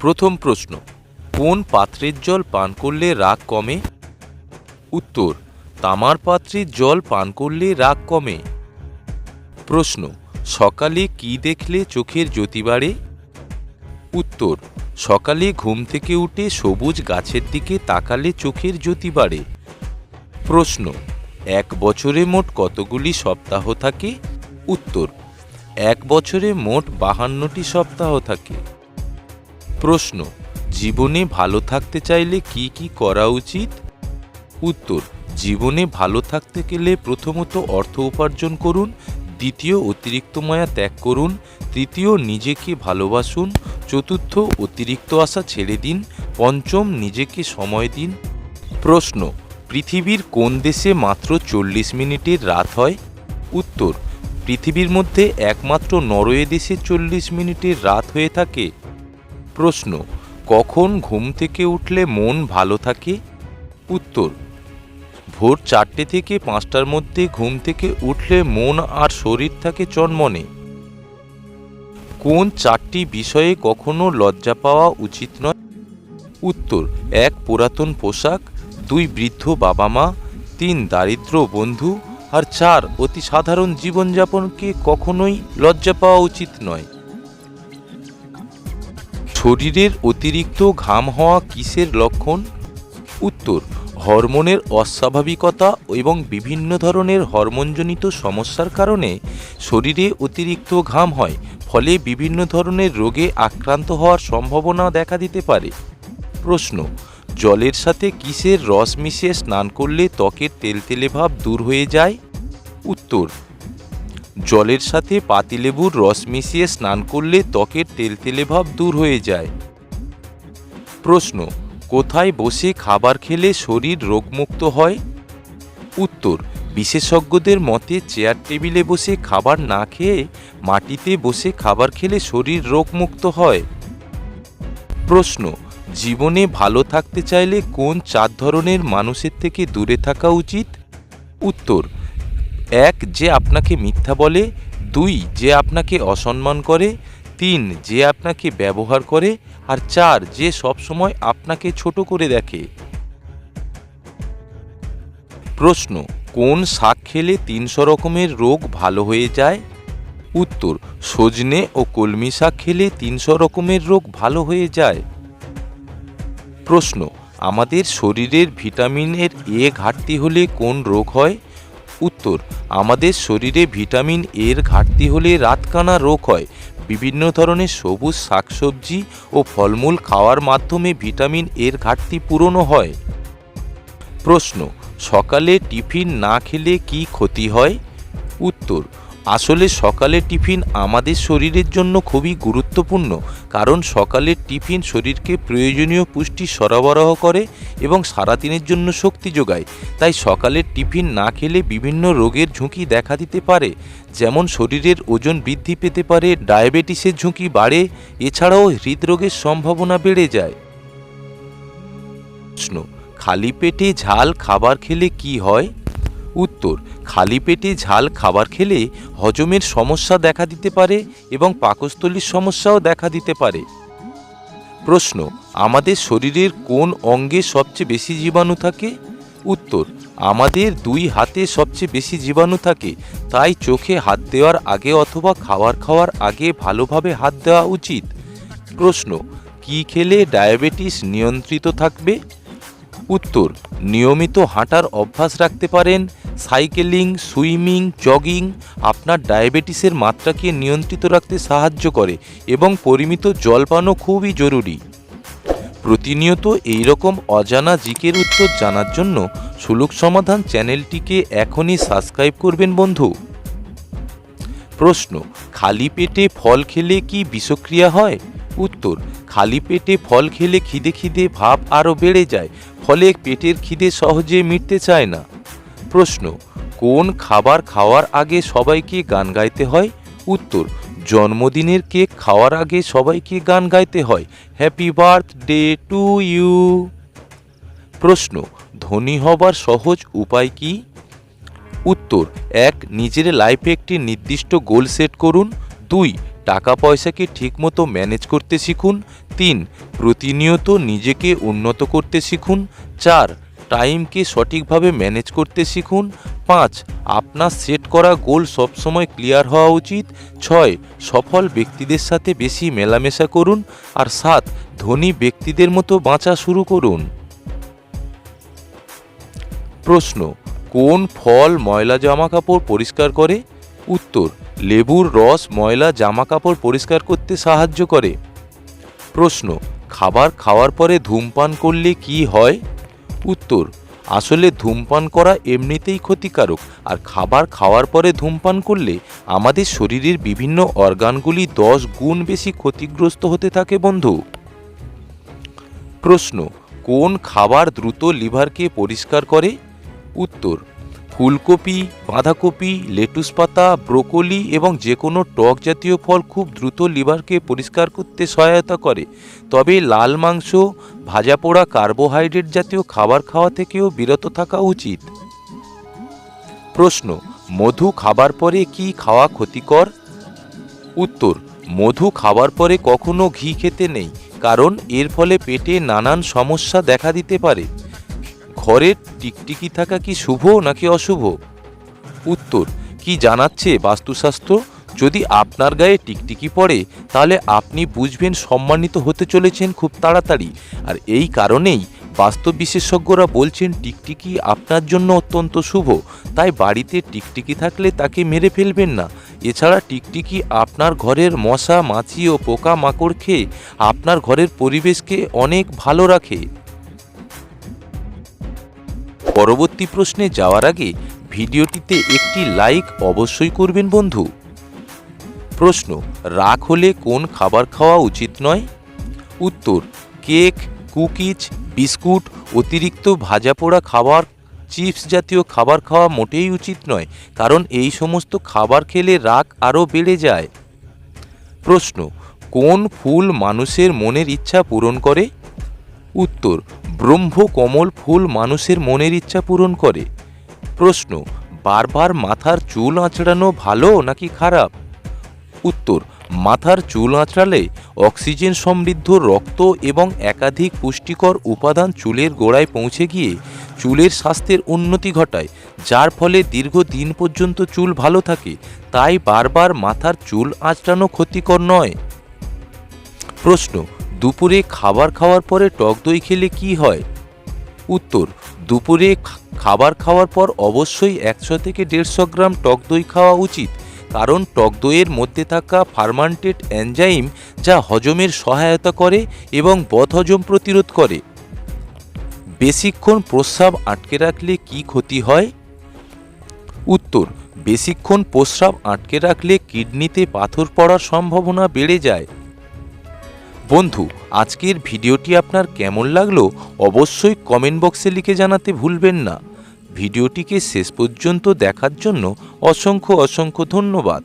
প্রথম প্রশ্ন, কোন পাত্রের জল পান করলে রাগ কমে? উত্তর, তামার পাত্রের জল পান করলে রাগ কমে। প্রশ্ন, সকালে কি দেখলে চোখের জ্যোতি বাড়ে? উত্তর, সকালে ঘুম থেকে উঠে সবুজ গাছের দিকে তাকালে চোখের জ্যোতি বাড়ে। প্রশ্ন, এক বছরে মোট কতগুলি সপ্তাহ থাকে? উত্তর, এক বছরে মোট বাহান্নটি সপ্তাহ থাকে। প্রশ্ন, জীবনে ভালো থাকতে চাইলে কি কি করা উচিত? উত্তর, জীবনে ভালো থাকতে গেলে প্রথমত অর্থ উপার্জন করুন, দ্বিতীয় অতিরিক্ত মায়া ত্যাগ করুন, তৃতীয় নিজেকে ভালোবাসুন, চতুর্থ অতিরিক্ত আশা ছেড়ে দিন, পঞ্চম নিজেকে সময় দিন। প্রশ্ন, পৃথিবীর কোন দেশে মাত্র চল্লিশ মিনিটের রাত হয়? উত্তর, পৃথিবীর মধ্যে একমাত্র নরওয়ে দেশে চল্লিশ মিনিটের রাত হয়ে থাকে। প্রশ্ন, কখন ঘুম থেকে উঠলে মন ভালো থাকে? উত্তর, ভোর চারটে থেকে পাঁচটার মধ্যে ঘুম থেকে উঠলে মন আর শরীর থাকে চনমনে। কোন চারটি বিষয়ে কখনো লজ্জা পাওয়া উচিত নয়? উত্তর, এক পুরাতন পোশাক, দুই বৃদ্ধ বাবা মা তিন দারিদ্র বন্ধু আর চার অতি সাধারণ জীবনযাপনকে কখনোই লজ্জা পাওয়া উচিত নয়। শরীরের অতিরিক্ত ঘাম হওয়া কিসের লক্ষণ? উত্তর, হরমোনের অস্বাভাবিকতা এবং বিভিন্ন ধরনের হরমোনজনিত সমস্যার কারণে শরীরে অতিরিক্ত ঘাম হয়, ফলে বিভিন্ন ধরনের রোগে আক্রান্ত হওয়ার সম্ভাবনা দেখা দিতে পারে। প্রশ্ন, জলের সাথে কিসের রস মিশিয়ে স্নান করলে ত্বকের তেলতেলে ভাব দূর হয়ে যায়? উত্তর জলের সাথে পাতিলেবুর রস মিশিয়ে স্নান করলে ত্বকের তেলতেলে ভাব দূর হয়ে যায়। প্রশ্ন, কোথায় বসে খাবার খেলে শরীর রোগমুক্ত হয়? উত্তর, বিশেষজ্ঞদের মতে চেয়ার টেবিলে বসে খাবার না খেয়ে মাটিতে বসে খাবার খেলে শরীর রোগমুক্ত হয়। প্রশ্ন, জীবনে ভালো থাকতে চাইলে কোন চার ধরনের মানুষের থেকে দূরে থাকা উচিত? উত্তর এক, যে আপনাকে মিথ্যা বলে, দুই, যে আপনাকে অসম্মান করে, তিন, যে আপনাকে ব্যবহার করে, আর চার, যে সবসময় আপনাকে ছোট করে দেখে। প্রশ্ন, কোন শাক খেলে তিনশো রকমের রোগ ভালো হয়ে যায়? উত্তর, সজনে ও কলমি শাক খেলে তিনশো রকমের রোগ ভালো হয়ে যায়। প্রশ্ন, আমাদের শরীরের ভিটামিনের এ ঘাটতি হলে কোন রোগ হয়? উত্তর, আমাদের শরীরে ভিটামিন এর ঘাটতি হলে রাতকানা রোগ হয়। বিভিন্ন ধরনের সবুজ শাকসবজি ও ফলমূল খাওয়ার মাধ্যমে ভিটামিন এর ঘাটতি পূরণও হয়। প্রশ্ন, সকালে টিফিন না খেলে কি ক্ষতি হয়? উত্তর আসলে সকালের টিফিন আমাদের শরীরের জন্য খুবই গুরুত্বপূর্ণ, কারণ সকালের টিফিন শরীরকে প্রয়োজনীয় পুষ্টি সরবরাহ করে এবং সারাদিনের জন্য শক্তি যোগায়। তাই সকালের টিফিন না খেলে বিভিন্ন রোগের ঝুঁকি দেখা দিতে পারে, যেমন শরীরের ওজন বৃদ্ধি পেতে পারে, ডায়াবেটিসের ঝুঁকি বাড়ে, এছাড়াও হৃদরোগের সম্ভাবনা বেড়ে যায়। প্রশ্ন, খালি পেটে ঝাল খাবার খেলে কি হয়? উত্তর, খালি পেটে ঝাল খাবার খেলে হজমের সমস্যা দেখা দিতে পারে এবং পাকস্থলীর সমস্যাও দেখা দিতে পারে। প্রশ্ন, আমাদের শরীরের কোন অঙ্গে সবচেয়ে বেশি জীবাণু থাকে? উত্তর, আমাদের দুই হাতে সবচেয়ে বেশি জীবাণু থাকে, তাই চোখে হাত দেওয়ার আগে অথবা খাবার খাওয়ার আগে ভালোভাবে হাত দেওয়া উচিত। প্রশ্ন, কি খেলে ডায়াবেটিস নিয়ন্ত্রিত থাকবে? উত্তর, নিয়মিত হাঁটার অভ্যাস রাখতে পারেন সাইকেলিং, সুইমিং, জগিং আপনার ডায়াবেটিসের মাত্রাকে নিয়ন্ত্রিত রাখতে সাহায্য করে এবং পরিমিত জলপানও খুবই জরুরি। প্রতিনিয়ত এই রকম অজানা জিকের উত্তর জানার জন্য সুলুক সমাধান চ্যানেলটিকে এখনই সাবস্ক্রাইব করবেন বন্ধু। প্রশ্ন, খালি পেটে ফল খেলে কি বিষক্রিয়া হয়? উত্তর, খালি পেটে ফল খেলে খিদে খিদে ভাব আরও বেড়ে যায়, ফলে পেটের খিদে সহজে মিটতে চায় না। প্রশ্ন, কোন খাবার খাওয়ার আগে সবাইকে গান গাইতে হয়? উত্তর, জন্মদিনের কেক খাওয়ার আগে সবাইকে গান গাইতে হয়। হ্যাপি বার্থডে টু ইউ প্রশ্ন, ধনী হবার সহজ উপায় কি? উত্তর, এক, নিজের লাইফে একটি নির্দিষ্ট গোল সেট করুন। দুই, টাকা পয়সাকে ঠিকমতো ম্যানেজ করতে শিখুন। তিন, প্রতিনিয়ত নিজেকে উন্নত করতে শিখুন। চার টাইমকে সঠিকভাবে ম্যানেজ করতে শিখুন? পাঁচ, আপনার সেট করা গোল সবসময় ক্লিয়ার হওয়া উচিত। ছয়, সফল ব্যক্তিদের সাথে বেশি মেলামেশা করুন। আর সাত, ধনী ব্যক্তিদের মতো বাঁচা শুরু করুন। প্রশ্ন, কোন ফল ময়লা জামা কাপড় পরিষ্কার করে? উত্তর, লেবুর রস ময়লা জামা কাপড় পরিষ্কার করতে সাহায্য করে। প্রশ্ন, খাবার খাওয়ার পরে ধূমপান করলে কি হয়? উত্তর, আসলে ধূমপান করা এমনিতেই ক্ষতিকারক, আর খাবার খাওয়ার পরে ধূমপান করলে আমাদের শরীরের বিভিন্ন অর্গানগুলি দশ গুণ বেশি ক্ষতিগ্রস্ত হতে থাকে বন্ধু। প্রশ্ন, কোন খাবার দ্রুত লিভারকে পরিষ্কার করে? উত্তর ফুলকপি, বাঁধাকপি, লেটুস পাতা, ব্রোকলি এবং যে কোনো টক জাতীয় ফল খুব দ্রুত লিভারকে পরিষ্কার করতে সহায়তা করে। তবে লাল মাংস, ভাজা পোড়া কার্বোহাইড্রেট জাতীয় খাবার খাওয়া থেকেও বিরত থাকা উচিত। প্রশ্ন, মধু খাবার পরে কি খাওয়া ক্ষতিকর? উত্তর, মধু খাবার পরে কখনো ঘি খেতে নেই, কারণ এর ফলে পেটে নানান সমস্যা দেখা দিতে পারে। ঘরে টিকটিকি থাকা কি শুভ নাকি অশুভ? উত্তর, কি জানাচ্ছে বাস্তুশাস্ত্র? যদি আপনার গায়ে টিকটিকি পড়ে, তাহলে আপনি বুঝবেন সম্মানিত হতে চলেছেন খুব তাড়াতাড়ি। আর এই কারণেই বাস্তু বিশেষজ্ঞরা বলছেন টিকটিকি আপনার জন্য অত্যন্ত শুভ। তাই বাড়িতে টিকটিকি থাকলে তাকে মেরে ফেলবেন না। এছাড়া টিকটিকি আপনার ঘরের মশা, মাছি ও পোকা মাকড় খেয়ে আপনার ঘরের পরিবেশকে অনেক ভালো রাখে। পরবর্তী প্রশ্নে যাওয়ার আগে ভিডিওটিতে একটি লাইক অবশ্যই করবেন বন্ধু। প্রশ্ন, রাগ হলে কোন খাবার খাওয়া উচিত নয়? উত্তর, কেক, কুকিজ, বিস্কুট, অতিরিক্ত ভাজা পোড়া খাবার, চিপস জাতীয় খাবার খাওয়া মোটেই উচিত নয়, কারণ এই সমস্ত খাবার খেলে রাগ আরও বেড়ে যায়। প্রশ্ন, কোন ফুল মানুষের মনের ইচ্ছা পূরণ করে? উত্তর ব্রহ্মকমল ফুল মানুষের মনের ইচ্ছা পূরণ করে। প্রশ্ন, বারবার মাথার চুল আঁচড়ানো ভালো নাকি খারাপ? উত্তর, মাথার চুল আঁচড়ালে অক্সিজেন সমৃদ্ধ রক্ত এবং একাধিক পুষ্টিকর উপাদান চুলের গোড়ায় পৌঁছে গিয়ে চুলের স্বাস্থ্যের উন্নতি ঘটায়, যার ফলে দীর্ঘ দিন পর্যন্ত চুল ভালো থাকে, তাই বারবার মাথার চুল আঁচড়ানো ক্ষতিকর নয়। প্রশ্ন দুপুরে খাবার খাওয়ার পরে টক দই খেলে কি হয়? উত্তর, দুপুরে খাবার খাওয়ার পর অবশ্যই একশো থেকে দেড়শো গ্রাম টক দই খাওয়া উচিত। কারণ টক দইয়ের মধ্যে থাকা ফার্মান্টেড এনজাইম যা হজমের সহায়তা করে এবং বদহজম প্রতিরোধ করে। বেশিক্ষণ প্রস্রাব আটকে রাখলে কি ক্ষতি হয়? উত্তর, বেশিক্ষণ প্রস্রাব আটকে রাখলে কিডনিতে পাথর পড়ার সম্ভাবনা বেড়ে যায়। বন্ধু, আজকের ভিডিওটি আপনার কেমন লাগল অবশ্যই কমেন্ট বক্সে লিখে জানাতে ভুলবেন না। ভিডিওটিকে শেষ পর্যন্ত দেখার জন্য অসংখ্য অসংখ্য ধন্যবাদ।